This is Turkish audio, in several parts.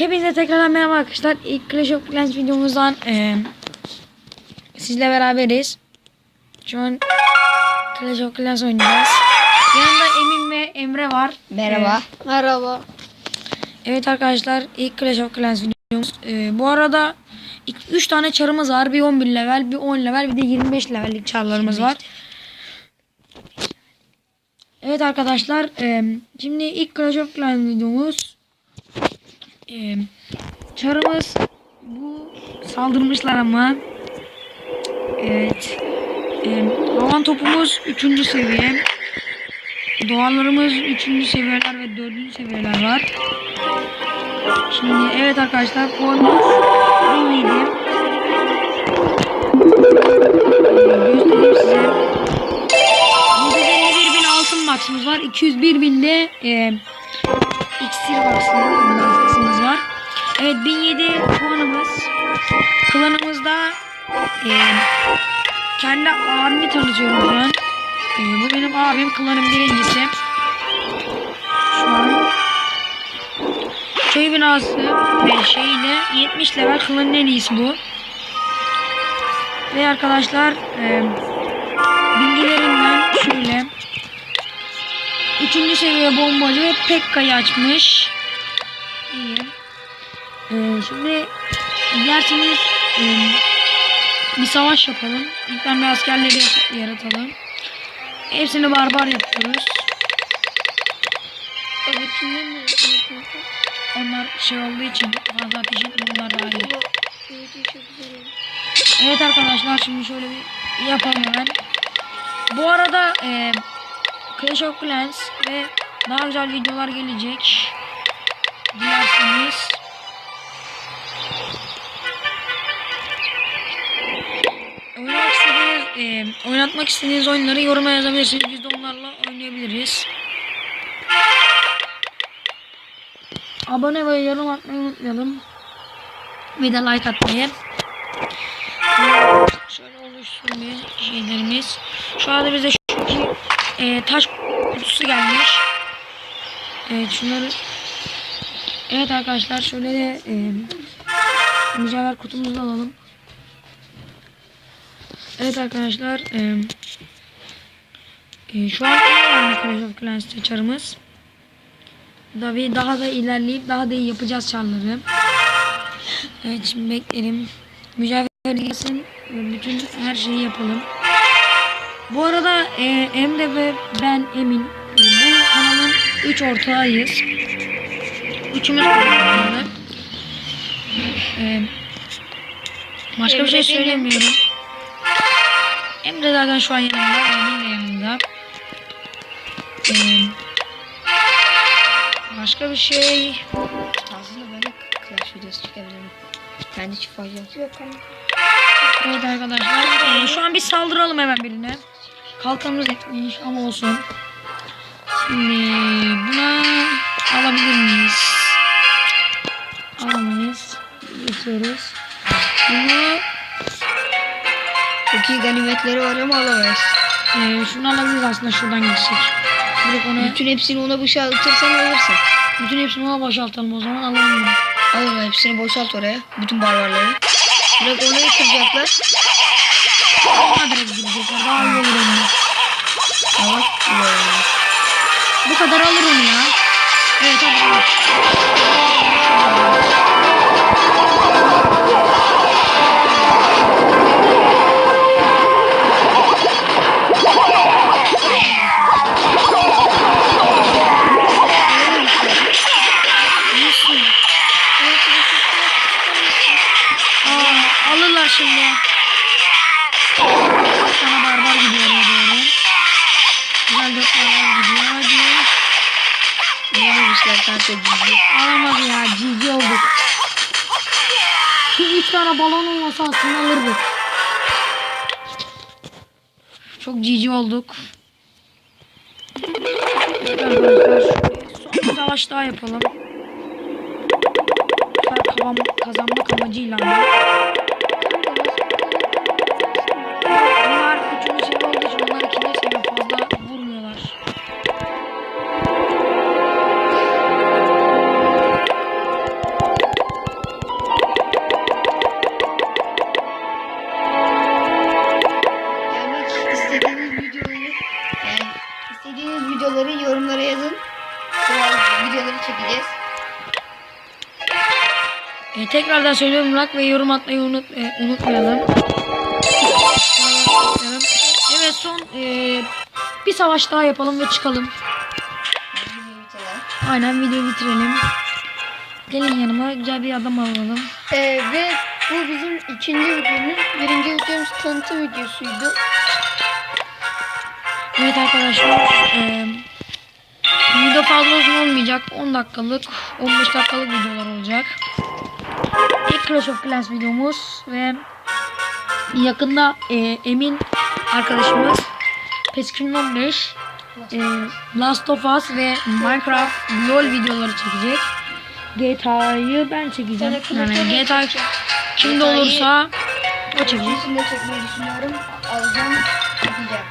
Hepinize tekrardan merhaba arkadaşlar. İlk Clash of Clans videomuzdan eee sizle beraberiz. Şu an Clash of Clans oynayacağız. Yanında Emin ve Emre var. Merhaba. Merhaba. Evet arkadaşlar ilk Clash of Clans videomuz. Eee, bu arada 3 tane çarımız var. Bir 11 level, bir 10 level, bir de 25 levellik çarlarımız var. Evet arkadaşlar eee, şimdi ilk Clash of Clans videomuz. Eee, çarımız bu saldırmışlar ama. Evet. Eee, havan topumuz 3. seviye. Duvarlarımız 3. seviyeler ve 4. seviyeler var. Şimdi evet arkadaşlar puanımız 1007. Ee, göstereyim size. 751 bin altın maksımız var. 201 bin de e, iksir maksımız var. Evet 1007 puanımız. Klanımızda e, kendi abimi tanıtıyorum şu an. E, bu benim abim. Klanım birincisi. Şu an köy binası ve şeyle 70 level klanın en iyisi bu. Ve arkadaşlar e, bilgilerinden şöyle 3. seviye bombacı ve Pekka'yı açmış. Şimdi dilerseniz e, bir savaş yapalım. İlkten bir askerleri yaratalım. Hepsini barbar yapıyoruz. Öbürkünden yapıyorsun? Onlar şey olduğu için fazla ateş etmiyor. Onlar daha iyi. Evet arkadaşlar şimdi şöyle bir yapalım hemen. Bu arada e, Clash of Clans ve daha güzel videolar gelecek. Dilerseniz. E, oynatmak istediğiniz oyunları yoruma yazabilirsiniz. Biz de onlarla oynayabiliriz. Abone ve yorum atmayı unutmayalım. Bir de like atmayı. Şöyle oluşsun şeylerimiz. Şu anda bize şu e, taş kutusu gelmiş. Evet şunları Evet arkadaşlar şöyle de e, mücevher kutumuzu alalım. Evet arkadaşlar e, e, şu an en önemli Clash of Clans çarımız. Tabii daha da ilerleyip daha da iyi yapacağız çarları. Evet şimdi bekleyelim. Mücevher gelsin. Bütün her şeyi yapalım. Bu arada e, Emre ve ben Emin e, bu kanalın 3 ortağıyız. Üçümüz kanalı. E, başka bir Emre şey benim. söylemiyorum. Emre zaten şu an yanımda. Emin de yanımda. E, başka bir şey Aslında ben de Clash videosu çekebilirim. Ben hiç fayda yok. Evet arkadaşlar. e, şu an bir saldıralım hemen birine. Kalkanımız etmiş ama olsun. Şimdi buna alabilir miyiz? Ganimetleri var ama alamayız. e, şunu alabiliriz aslında şuradan geçsek. Direkt onu, bütün, hepsini ona boşaltırsan alırsın. bütün hepsini ona boşaltalım o zaman alalım. Al onu hepsini boşalt oraya. Bütün barbarları. Direkt onu kıracaklar. Daha direkt gidecekler. Daha iyi olur onunla. Oldu. Bu kadar alır onu ya. Evet hadi. Kanka cici. Alamadı ya. GG olduk. Şu üç tane balon olmasa aslında alırdık. Çok GG olduk. Son bir savaş daha yapalım. Kazanmak amacıyla E, tekrardan söylüyorum like ve yorum atmayı unut, e, unutmayalım. Evet son e, bir savaş daha yapalım ve çıkalım. Aynen videoyu bitirelim. Gelin yanıma güzel bir adam alalım. Ee, ve bu bizim ikinci videomuz. Birinci videomuz tanıtım videosuydu. Evet arkadaşlar e, video fazla uzun olmayacak. 10 dakikalık 15 dakikalık videolar olacak. Clash of Clans videomuz ve yakında e, Emin arkadaşımız PES 2015 e, Last of Us ve Minecraft LoL videoları çekecek. GTA'yı ben çekeceğim. Yani GTA kimde olursa o çekecek. İkisini de çekmeyi düşünüyorum. Alacağım. Çekeceğim.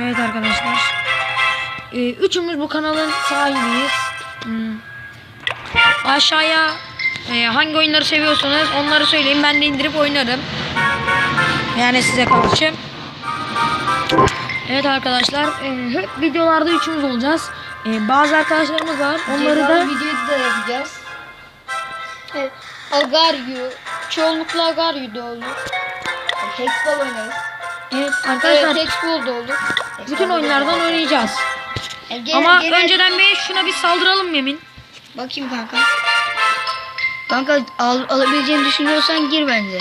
Evet arkadaşlar. Ee, üçümüz bu kanalın sahibiyiz. Hmm. Aşağıya e, hangi oyunları seviyorsanız onları söyleyin. Ben de indirip oynarım. Yani size karşı. Evet arkadaşlar. e, hep videolarda üçümüz olacağız. E, bazı arkadaşlarımız var. Onları da videoyu da yapacağız. Evet. Agaryu. Çoğunlukla Agaryu da olur. Hexball oynarız. evet Evet, arkadaşlar Hexball da olur. bütün oyunlardan oynayacağız. Genel- Ama önceden bir şuna bir saldıralım Yemin. Bakayım kanka. Kanka al, alabileceğini düşünüyorsan gir bence.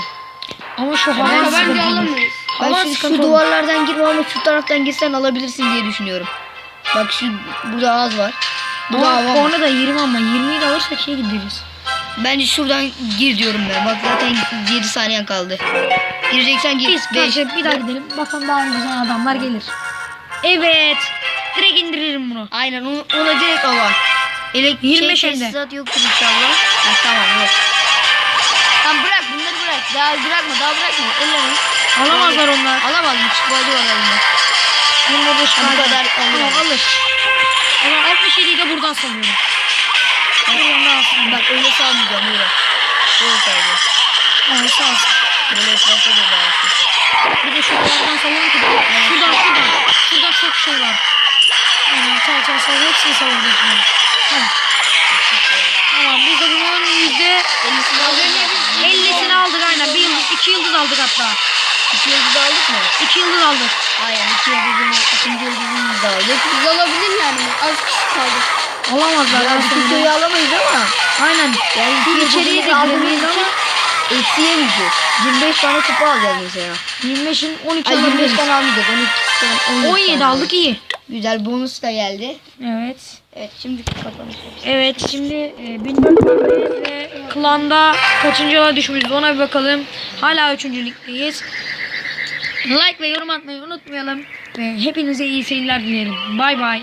Ama şu hava Ama bence alamayız. Ben Hava şu, şu duvarlardan girme ama şu taraftan girsen alabilirsin diye düşünüyorum. Bak şu burada ağız var. Burada Ama hava korna da 20 ama 20'yi de alırsak şey gideriz. Bence şuradan gir diyorum ben. Bak zaten 7 saniyen kaldı. Gireceksen gir. Biz 5. karşı bir daha gidelim. Bakalım daha güzel adamlar gelir. Evet. Direkt indiririm bunu. Aynen onu, ona direkt var. Elek 25 şey, tesisat yoktur inşallah. Ha, tamam yok. Tamam bırak bunları bırak. Daha bırakma daha bırakma. Ellerini. Alamazlar onlar. Alamaz mı? Çıkmacı var elinde. Bunda beş Ha, bu kadar. Tamam alır. Ama 67'yi de buradan da alsın. Bak öyle salmayacağım böyle. Böyle salacağım. Evet sağ olsun. Böyle etrafa da dağılsın. Bir de şuralardan salalım ki. Şuradan şuradan. Şurada çok şey var. Aynen sağ sağ sağ. Hepsini şimdi. Tamam. Tamam de bunun yüzde 50'sini aldık aynen. Bir yıldız, iki yıldız aldık hatta. İki yıldız aldık mı? İki yıldız aldık. Aynen iki yıldızını, ikinci yıldızını da aldık. Biz alabilir yani. Az kişi kaldı. Alamazlar. Ya ben bütün köyü alamayız ama. Aynen. Yani iki içeriye de giremeyiz ama eksi yemeyeceğiz. 25 tane kupa alacağız mesela. 25'in 12 Ay 25 alabiliriz. tane almayacağız. 12 tane 17, 17 tane aldık iyi. Güzel bonus da geldi. Evet. Evet şimdi kapanış. Evet şimdi e, 1400'deyiz ve klanda kaçıncıya düşmüşüz ona bir bakalım. Hala 3. ligdeyiz. Like ve yorum atmayı unutmayalım. Ve hepinize iyi seyirler dilerim. Bay bay.